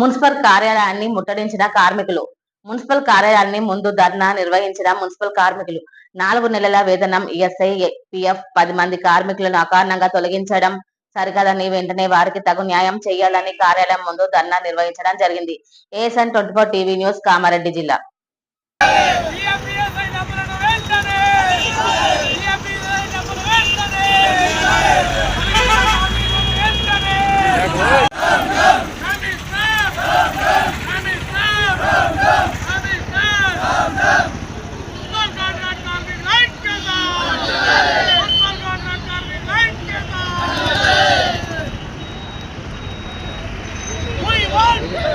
Municipal కార్యాలయాన్ని ముట్టడించిన కార్మికులు municipal కార్యాలయాన్ని ముందు ధర్నా నిర్వహించిన మున్సిపల్ కార్మికులు నాలుగు నెలల వేతనం ఈఎస్ఐ పిఎఫ్ పది మంది కార్మికులను అకారణంగా తొలగించడం సరికాదని వెంటనే వారికి తగు న్యాయం చేయాలని కార్యాలయం ముందు ధర్నా నిర్వహించడం జరిగింది. ASN twenty four TV news Kamareddy జిల్లా.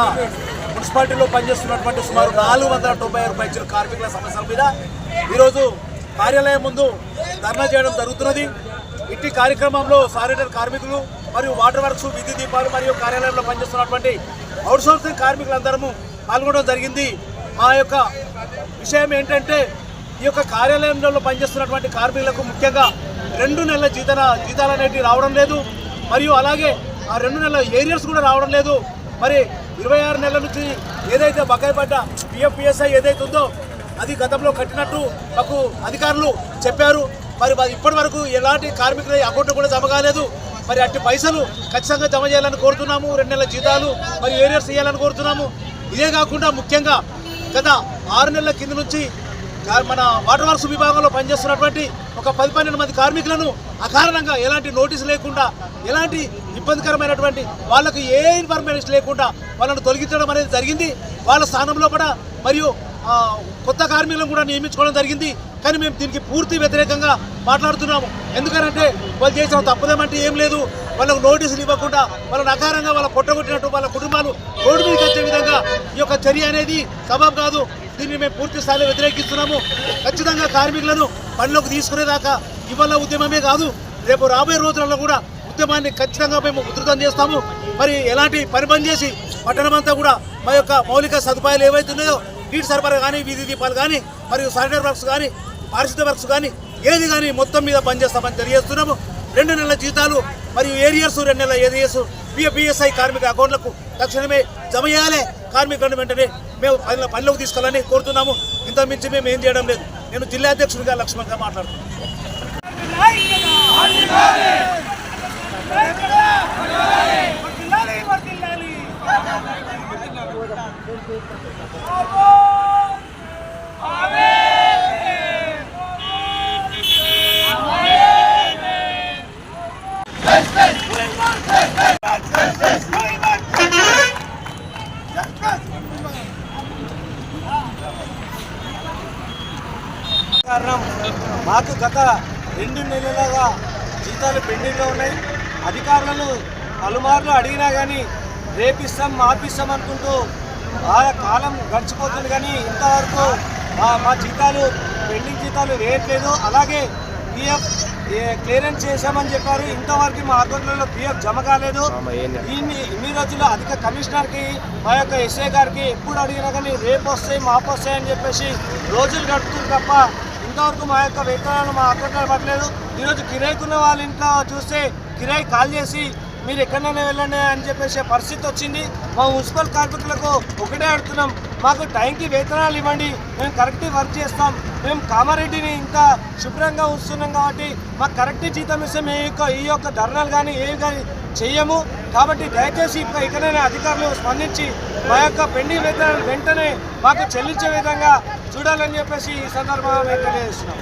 కూడా మున్సిపాలిటీలో పనిచేస్తున్నటువంటి సుమారు నాలుగు వందల తొంభై ఆరు పైచల కార్మికుల సమస్యల మీద ఈరోజు కార్యాలయం ముందు ధర్నా చేయడం జరుగుతున్నది. ఇట్టి కార్యక్రమంలో సారిటర్ కార్మికులు మరియు వాటర్ వర్క్స్ విద్యుత్ దీపాలు మరియు కార్యాలయంలో పనిచేస్తున్నటువంటి అవుట్సోర్సింగ్ కార్మికులందరము పాల్గొనడం జరిగింది. మా యొక్క విషయం ఏంటంటే ఈ యొక్క కార్యాలయంలో పనిచేస్తున్నటువంటి కార్మికులకు ముఖ్యంగా రెండు నెలల జీతన జీతాలు అనేటివి రావడం లేదు. మరియు అలాగే ఆ రెండు నెలల ఏరియర్స్ కూడా రావడం లేదు. మరి ఇరవై ఆరు నెలల నుంచి ఏదైతే బకాయి పడ్డ పిఎఫ్పిఎస్ఐ ఏదైతే ఉందో అది గతంలో కట్టినట్టు మాకు అధికారులు చెప్పారు. మరి ఇప్పటి వరకు ఎలాంటి కార్మికుల అకౌంట్ కూడా జమ కాలేదు. మరి అట్టి పైసలు ఖచ్చితంగా జమ చేయాలని కోరుతున్నాము. రెండు నెలల జీతాలు మరి ఏరియర్స్ చేయాలని కోరుతున్నాము. ఇదే కాకుండా ముఖ్యంగా గత ఆరు నెలల కింద నుంచి మన వాటర్ వర్క్స్ విభాగంలో పనిచేస్తున్నటువంటి ఒక పది పన్నెండు మంది కార్మికులను అకారణంగా ఎలాంటి నోటీస్ లేకుండా ఎలాంటి ఇబ్బందికరమైనటువంటి వాళ్ళకు ఏ ఇన్ఫర్మేషన్ లేకుండా వాళ్ళను తొలగించడం అనేది జరిగింది. వాళ్ళ స్థానంలో కూడా మరియు కొత్త కార్మికులను కూడా నియమించుకోవడం జరిగింది. కానీ మేము దీనికి పూర్తి వ్యతిరేకంగా మాట్లాడుతున్నాము. ఎందుకంటే వాళ్ళు చేసిన తప్పుదేమంటే ఏం లేదు. వాళ్ళకు నోటీసులు ఇవ్వకుండా వాళ్ళని అకారంగా వాళ్ళ కొట్టగొట్టినట్టు వాళ్ళ కుటుంబాలు రోడ్డు మీదకి వచ్చే విధంగా ఈ యొక్క చర్య అనేది సబబ్ కాదు. దీన్ని మేము పూర్తి స్థాయిలో వ్యతిరేకిస్తున్నాము. ఖచ్చితంగా కార్మికులను పనిలోకి తీసుకునేదాకా ఇవాళ ఉద్యమమే కాదు. రేపు రాబోయే రోజులలో కూడా ఉద్యమాన్ని ఖచ్చితంగా మేము ఉధృతం చేస్తాము. మరి ఎలాంటి పని పని చేసి పట్టణమంతా కూడా మా యొక్క మౌలిక సదుపాయాలు ఏవైతే ఉన్నాయో నీటి సరఫరా కానీ వీధి దీపాలు కానీ మరియు సానిటరీ వర్క్స్ కానీ పారిశుద్ధ వర్క్స్ కానీ ఏది కానీ మొత్తం మీద పనిచేస్తామని తెలియజేస్తున్నాము. రెండు నెలల జీతాలు మరియు ఏరియర్స్ రెండు నెలల ఏరియర్స్ పిఎఫ్ఈఎస్ఐ కార్మిక అకౌంట్లకు తక్షణమే జమ చేయాలి. కార్మికులను వెంటనే మేము పనిలో పనిలోకి తీసుకోవాలని కోరుతున్నాము. ఇంత మించి మేము ఏం చేయడం లేదు. నేను జిల్లా అధ్యక్షుడిగా లక్ష్మణ్గా మాట్లాడుతున్నాను. మాకు గత రెండు నెలలుగా జీతాలు పెండింగ్లో ఉన్నాయి. అధికారులను పలుమార్లు అడిగినా కానీ రేపిస్తాం మాపిస్తాం అనుకుంటూ ఆ కాలం గడిచిపోతుంది కానీ ఇంతవరకు మా జీతాలు పెండింగ్ జీతాలు వేయట్లేదు. అలాగే పిఎఫ్ క్లియరెన్స్ చేశామని చెప్పారు. ఇంతవరకు మా అకౌంట్లలో పిఎఫ్ జమ కాలేదు. ఇన్ని ఇన్ని రోజులు అధిక కమిషనర్కి మా యొక్క ఎస్ఐ గారికి ఎప్పుడు అడిగినా కానీ రేపు వస్తాయి మాపు వస్తాయి అని చెప్పేసి రోజులు గడుపుతుంది తప్ప ఇంతవరకు మా యొక్క వేతనాలు మా అక్కడ పడలేదు ఈరోజు కిరాయికున్న వాళ్ళ ఇంట్లో చూస్తే కిరాయి కాల్ చేసి మీరు ఎక్కడైనా వెళ్ళండి అని చెప్పేసి పరిస్థితి వచ్చింది. మా మున్సిపల్ కార్మికులకు ఒకటే అడుగుతున్నాం. మాకు టైంకి వేతనాలు ఇవ్వండి. మేము కరెక్ట్ వర్క్ చేస్తాం. మేము కామారెడ్డిని ఇంకా శుభ్రంగా ఉంచుతున్నాం కాబట్టి మాకు కరెక్ట్ జీతం ఇస్తే మేము యొక్క ఈ యొక్క ధర్నాలు కానీ ఏవి కానీ చెయ్యము కాబట్టి దయచేసి ఇంకా ఇకనైనా అధికారులు స్పందించి మా యొక్క పెండింగ్ వేతనాలు వెంటనే మాకు చెల్లించే విధంగా చూడాలని చెప్పేసి ఈ సందర్భంగా మేము తెలియజేస్తున్నాం